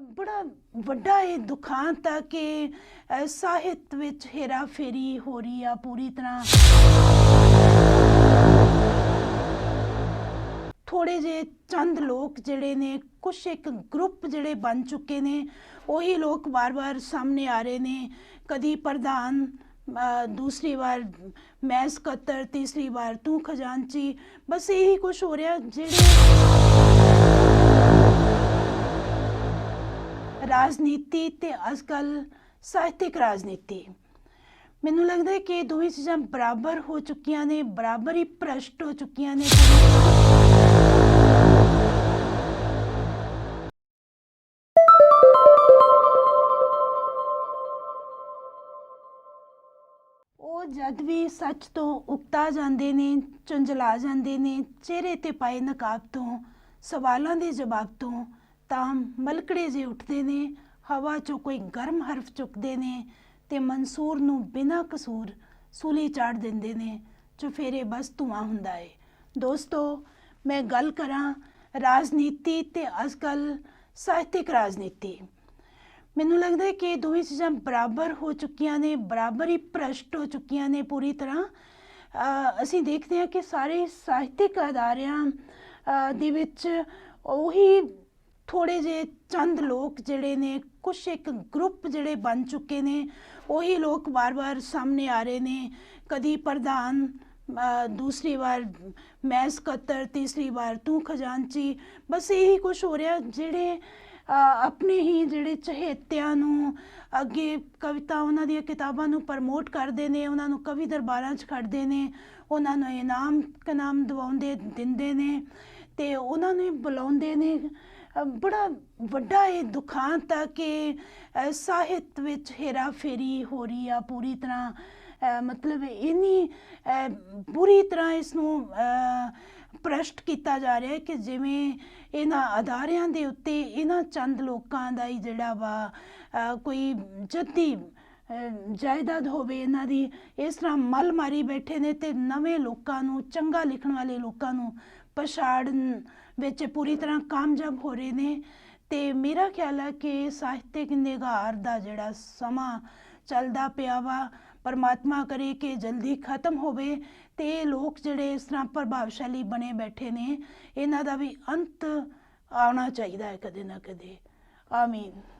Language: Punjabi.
ਬੜਾ ਵੱਡਾ ਇਹ ਦੁਖਾਂਤ ਆ ਕਿ ਅ, ਸਾਹਿਤ ਵਿੱਚ ਹੇਰਾ ਫੇਰੀ ਹੋ ਰਹੀ ਆ ਪੂਰੀ ਤਰ੍ਹਾਂ। ਥੋੜੇ ਜੇ ਚੰਦ ਲੋਕ ਜਿਹੜੇ ਨੇ ਕੁਛ ਇੱਕ ਗਰੁੱਪ ਜਿਹੜੇ ਬਣ ਚੁੱਕੇ ਨੇ ਉਹੀ ਲੋਕ ਵਾਰ-ਵਾਰ ਸਾਹਮਣੇ ਆ ਰਹੇ ਨੇ। ਕਦੀ ਪ੍ਰਧਾਨ ਅ, ਦੂਸਰੀ ਵਾਰ ਮੈਂ ਸਕੱਤਰ ਤੀਸਰੀ ਵਾਰ ਤੂੰ ਖਜ਼ਾਨਚੀ ਬਸ ਇਹੀ ਕੁਝ ਹੋ ਰਿਹਾ ਜਿਹੜੇ ਰਾਜਨੀਤੀ ਤੇ ਅੱਜਕੱਲ ਸਾਹਿਤਿਕ ਰਾਜਨੀਤੀ। ਮੈਨੂੰ ਲੱਗਦਾ ਹੈ ਕਿ ਦੋਵੇਂ ਚੀਜ਼ਾਂ ਬਰਾਬਰ ਹੋ ਚੁੱਕੀਆਂ ਨੇ, ਬਰਾਬਰ ਹੀ ਭ੍ਰਸ਼ਟ ਹੋ ਚੁੱਕੀਆਂ ਨੇ। ਉਹ ਜਦ ਵੀ ਸੱਚ ਤੋਂ ਉਕਤਾ ਜਾਂਦੇ ਨੇ ਚੁੰਝਲਾ ਜਾਂਦੇ ਨੇ, ਚਿਹਰੇ ਤੇ ਪਾਏ ਨਕਾਬ ਤੋਂ, ਸਵਾਲਾਂ ਦੇ ਜਵਾਬ ਤੋਂ। ਤਾਂ ਮਲਕੜੇ ਜੇ ਉੱਠਦੇ ਨੇ, ਹਵਾ ਚੋਂ ਕੋਈ ਗਰਮ ਹਰਫ ਚੁੱਕਦੇ ਨੇ ਤੇ ਮਨਸੂਰ ਨੂੰ ਬਿਨਾਂ ਕਸੂਰ ਸੂਲੀ ਚਾੜ ਦਿੰਦੇ ਨੇ, ਚੁਫੇਰੇ ਬਸ ਧੂਆਂ ਹੁੰਦਾ ਏ। ਦੋਸਤੋ, ਮੈਂ ਗੱਲ ਕਰਾਂ ਰਾਜਨੀਤੀ ਤੇ ਅੱਜਕੱਲ ਸਾਹਿਤਿਕ ਰਾਜਨੀਤੀ। ਮੈਨੂੰ ਲੱਗਦਾ ਹੈ ਕਿ ਦੋਵੇਂ ਚੀਜ਼ਾਂ ਬਰਾਬਰ ਹੋ ਚੁੱਕੀਆਂ ਨੇ, ਬਰਾਬਰ ਹੀ ਭ੍ਰਸ਼ਟ ਹੋ ਚੁੱਕੀਆਂ ਨੇ ਪੂਰੀ ਤਰ੍ਹਾਂ। ਅਸੀਂ ਦੇਖਦੇ ਹਾਂ ਕਿ ਸਾਰੇ ਸਾਹਿਤਿਕ ਅਦਾਰਿਆਂ ਦੇ ਵਿੱਚ ਉਹੀ ਥੋੜੇ ਜੇ ਚੰਦ ਲੋਕ ਜਿਹੜੇ ਨੇ, ਕੁਛ ਇੱਕ ਗਰੁੱਪ ਜਿਹੜੇ ਬਣ ਚੁੱਕੇ ਨੇ, ਉਹੀ ਲੋਕ ਵਾਰ-ਵਾਰ ਸਾਹਮਣੇ ਆ ਰਹੇ ਨੇ। ਕਦੀ ਪ੍ਰਧਾਨ ਦੂਸਰੀ ਵਾਰ ਮੈਂ ਸਕੱਤਰ, ਤੀਸਰੀ ਵਾਰ ਤੂੰ ਖਜ਼ਾਨਚੀ। ਬਸ ਇਹੀ ਕੁਝ ਹੋ ਰਿਹਾ ਜਿਹੜੇ ਆਪਣੇ ਹੀ ਜਿਹੜੇ ਚਹੇਤਿਆਂ ਨੂੰ ਅੱਗੇ ਕਵਿਤਾ ਉਹਨਾਂ ਦੀਆਂ ਕਿਤਾਬਾਂ ਨੂੰ ਪ੍ਰਮੋਟ ਕਰਦੇ ਨੇ, ਉਹਨਾਂ ਨੂੰ ਕਵੀ ਦਰਬਾਰਾਂ 'ਚ ਖੜਦੇ ਨੇ, ਉਹਨਾਂ ਨੂੰ ਇਨਾਮ ਕਨਾਮ ਦਿਵਾਉਂਦੇ, ਦਿੰਦੇ ਨੇ ਤੇ ਉਹਨਾਂ ਨੂੰ ਬੁਲਾਉਂਦੇ ਨੇ। ਬੜਾ ਵੱਡਾ ਇਹ ਦੁਖਾਂਤ ਆ ਕਿ ਅ, ਸਾਹਿਤ ਵਿੱਚ ਹੇਰਾ ਫੇਰੀ ਹੋ ਰਹੀ ਆ ਪੂਰੀ ਤਰ੍ਹਾਂ। ਅ, ਮਤਲਬ ਇੰਨੀ ਅ, ਬੁਰੀ ਤਰ੍ਹਾਂ ਇਸ ਨੂੰ ਅ, ਕੀਤਾ ਜਾ ਰਿਹਾ ਹੈ ਕਿ ਜਿਵੇਂ ਇਹਨਾਂ ਅਦਾਰਿਆਂ ਦੇ ਉੱਤੇ ਇਹਨਾਂ ਚੰਦ ਲੋਕਾਂ ਦਾ ਹੀ ਜਿਹੜਾ ਵਾ ਅ, ਕੋਈ ਜੱਦੀ ਜਾਇਦਾਦ ਹੋਵੇ ਇਹਨਾਂ ਦੀ, ਇਸ ਤਰ੍ਹਾਂ ਮਲ ਮਾਰੀ ਬੈਠੇ ਨੇ ਤੇ ਨਵੇਂ ਲੋਕਾਂ ਨੂੰ, ਚੰਗਾ ਲਿਖਣ ਵਾਲੇ ਲੋਕਾਂ ਨੂੰ ਪਛਾੜਨ ਵਿੱਚ ਪੂਰੀ ਤਰ੍ਹਾਂ ਕਾਮਯਾਬ ਹੋ ਰਹੇ ਨੇ। ਤੇ ਮੇਰਾ ਖਿਆਲ ਹੈ ਕਿ ਸਾਹਿਤਿਕ ਨਿਗਾਰ ਦਾ ਜਿਹੜਾ ਸਮਾਂ ਚੱਲਦਾ ਪਿਆ ਵਾ, ਪਰਮਾਤਮਾ ਕਰੇ ਕਿ ਜਲਦੀ ਖਤਮ ਹੋਵੇ ਤੇ ਇਹ ਲੋਕ ਜਿਹੜੇ ਇਸ ਤਰ੍ਹਾਂ ਪ੍ਰਭਾਵਸ਼ਾਲੀ ਬਣੇ ਬੈਠੇ ਨੇ, ਇਹਨਾਂ ਦਾ ਵੀ ਅੰਤ ਆਉਣਾ ਚਾਹੀਦਾ ਹੈ ਕਦੇ ਨਾ ਕਦੇ। ਆਮੀਨ।